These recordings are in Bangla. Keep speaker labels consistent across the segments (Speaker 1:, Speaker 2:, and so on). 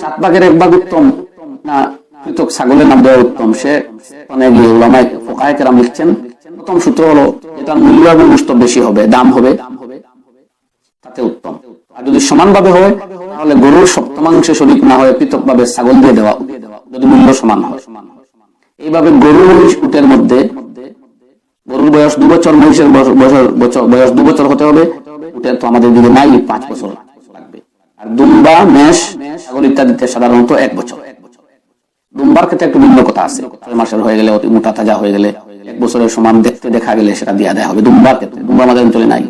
Speaker 1: সাত ভাগের এক ভাগ উত্তম। না, পৃথক ছাগলের নাম দেওয়া উত্তম। সে লিখছেন, প্রথম সূত্র হলো মূল্য এবং বেশি হবে, দাম হবে, তাতে উত্তম। আর যদি সমানভাবে হয়, তাহলে গরুর সপ্তমাংশে শরিক না হয়ে পৃথক ভাবে ছাগল দিয়ে দেওয়া যদি মূল্য সমান হয়। এইভাবে গরু উটের মধ্যে, গরুর বয়স দু বছর, মহিষের বয়স দু বছর হতে হবে। উটের তো আমাদের দিকে নাই, পাঁচ বছর লাগবে। আর দুম্বা মেষ ছাগল ইত্যাদিতে সাধারণত এক বছর। দুম্বার ক্ষেত্রে একটু ভিন্ন কথা আছে। ছয় মাসের হয়ে গেলে অতি মোটা তাজা হয়ে গেলে এক বছরের সমান দেখতে দেখা গেলে সেটা দিয়া দেওয়া হবে দুম্বার ক্ষেত্রে। দুম্বা আমাদের অঞ্চলে নাই।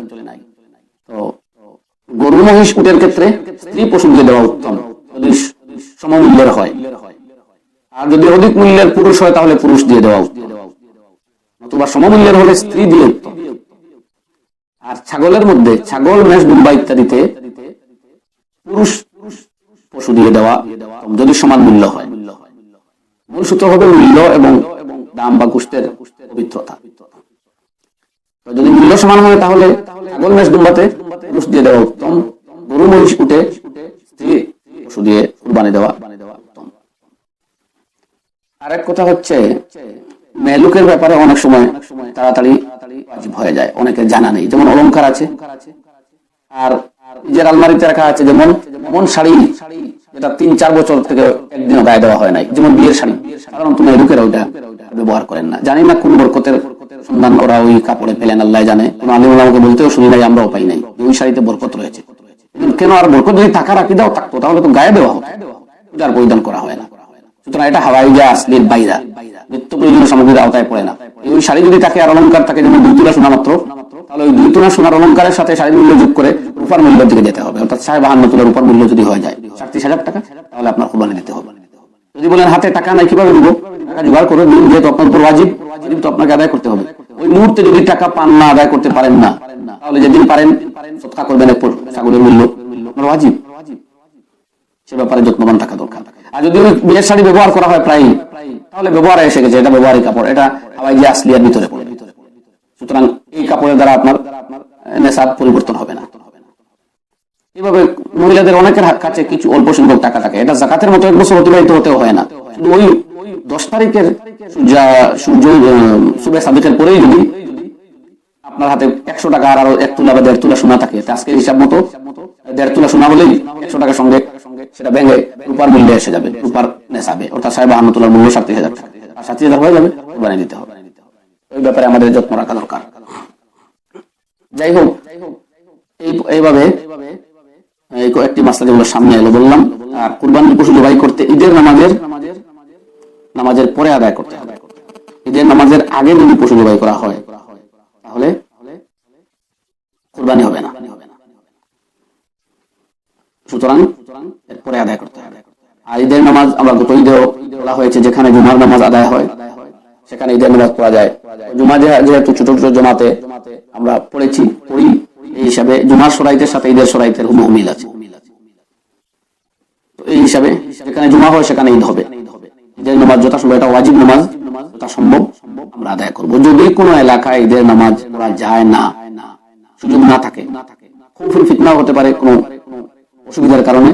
Speaker 1: তো গরু মহিষ উটের ক্ষেত্রে স্ত্রী পশুকে দেওয়া উত্তম। যদি সমমূল্যের হয়। আর যদি অধিক মূল্যের পুরুষ হয়, তাহলে পুরুষ দিয়ে দেওয়া উত্তম। নতুবা সমমূল্যের হলে স্ত্রী দিয়ে উত্তম। আর ছাগলের মধ্যে ছাগল মেষ দুম্বা ইত্যাদিতে পুরুষ পশু দিয়ে দেওয়া যদি সমান মূল্য হয়। মূল সূত্র হবে মূল্য এবং দাম বা কুষ্টের পবিত্রতা। যদি মূল্য সমান হয়, তাহলে ছাগল মেষ পুরুষ দিয়ে দেওয়া উত্তম। গরু মহিষ উঠে স্ত্রী পশু দিয়ে কুরবানি দেওয়া উত্তম। আরেক কথা হচ্ছে মেলুকের ব্যাপারে অনেক সময় তাড়াতাড়ি হয়ে যায়। অনেকে জানা নেই। যেমন অলংকার আছে। আর নিজের আলমারিতে রাখা আছে, যেমন এমন শাড়ি যেটা তিন, চার বছর থেকে একদিনও গায়ে দেওয়া হয় নাই, যেমন বিয়ের শাড়ি। সাধারণত মেয়েরুকের ওইটা ব্যবহার করেন না। জানি না কোন বরকতের সন্ধান করা ওই কাপড়ে পেলেন আল্লাহ জানে। কোন আলিম আমাকে বলতেও শুনি নাই, আমরাও পাই নাই। ওই শাড়িতে বরকত রয়েছে। কেন আর বরকত যদি টাকা রাখি দাও, থাকতো, তাহলে তো গায়ে দেওয়া হতো। যার পরিধান করা হয় না। সুতরাং এটা হাওয়াই যা আসলির বাইরা। নিত্য প্রয়োজনীয় সামগ্রীর আওতায় পড়ে না। ওই শাড়ি যদি থাকে আর অলঙ্কার থাকে, যেমন দুই তুলা সোনা মাত্র তুলা সোনার অলঙ্কারের সাথে শাড়ির মূল্য যোগ করে রূপার মূল্যের দিকে যেতে হবে। অর্থাৎ সাড়ে বাহান্ন তুলার রূপার মূল্য যদি হয়ে যায় সাতত্রিশ হাজার টাকা, তাহলে আপনার কোরবানি দিতে হবে। যদি বলেন হাতে টাকা নাই, কীভাবে দিব টাকা জোগাড় করে দিন যেহেতু আপনার উপর ওয়াজিব ওয়াজিব তো আপনাকে আদায় করতে হবে। ওই মুহূর্তে যদি টাকা পান না, আদায় করতে পারেন না, তাহলে যেদিন পারেন, সৎকা করবেন ছাগলের মূল্য। ওয়াজিব। সে ব্যাপারে যত্নবান থাকা দরকার। আর যদি বিয়ের শাড়ি ব্যবহার করা হয় প্রায় তাহলে ব্যবহারে এসে গেছে, এটা ব্যবহারিক কাপড়, এটা হাওয়াই যে আসলিয়ার ভিতরে পড়ে। সুতরাং এই কাপড়ের দ্বারা আপনার নেশাব পরিবর্তন হবে না। এইভাবে মহিলাদের অনেকের কাছে কিছু অল্প সংখ্যক টাকা থাকে। এটা জাকাতের মতো এক বছর অতিবাহিত হতেও হয় না। ওই দশ তারিখের যা সূর্য শুভে সাদিকের পরেই যদি আপনার হাতে একশো টাকা আর আরও এক তুলা বা দেড় তুলা সোনা থাকে, তা আজকে হিসাব মতো দেড় তুলা সোনা হলেই একশো টাকার সঙ্গে সেটা ভেঙে রূপার মূল্যে এসে যাবে, রূপার নেশাবে অর্থাৎ সাড়ে বাহান্ন তোলার মূল্য সাতত্রিশ হাজার টাকা। হাজার হয়ে যাবে বানিয়ে দিতে হবে। ওই ব্যাপারে আমাদের যত্ন রাখা দরকার। যাই হোক, এই এইভাবে, এই কয়েকটি মাসলা যেগুলো সামনে এলো বললাম, আর কুরবানির পশু জবাই করতে ঈদের নামাজের নামাজের পরে আদায় করতে হবে। ঈদের নামাজের আগে যদি পশু জবাই করা হয়, তাহলে কুরবানি হবে না। সুতরাং এরপরে আদায় করতে হবে। আর ঈদের নামাজ আমরা গত ঈদেও বলা হয়েছে, যেখানে জুমার নামাজ আদায় হয় সেখানে ঈদের নামাজ পড়া যায়। জুমা যেহেতু ছোট ছোট জমাতে আমরা পড়েছি, পড়ি। এই হিসাবে জুমার সরাইতের সাথে ঈদের সরাইতের হুম মিল আছে। এই হিসাবে যেখানে জুমা হয় সেখানে ঈদ হবে। ঈদের নামাজ যথাসম্ভব, এটা ওয়াজিব নামাজ আমরা আদায় করব। যদি কোনো এলাকায় ঈদের নামাজ পড়া যায় না, সুযোগ না থাকে, খুব ফিতনাও হতে পারে কোনো অসুবিধার কারণে।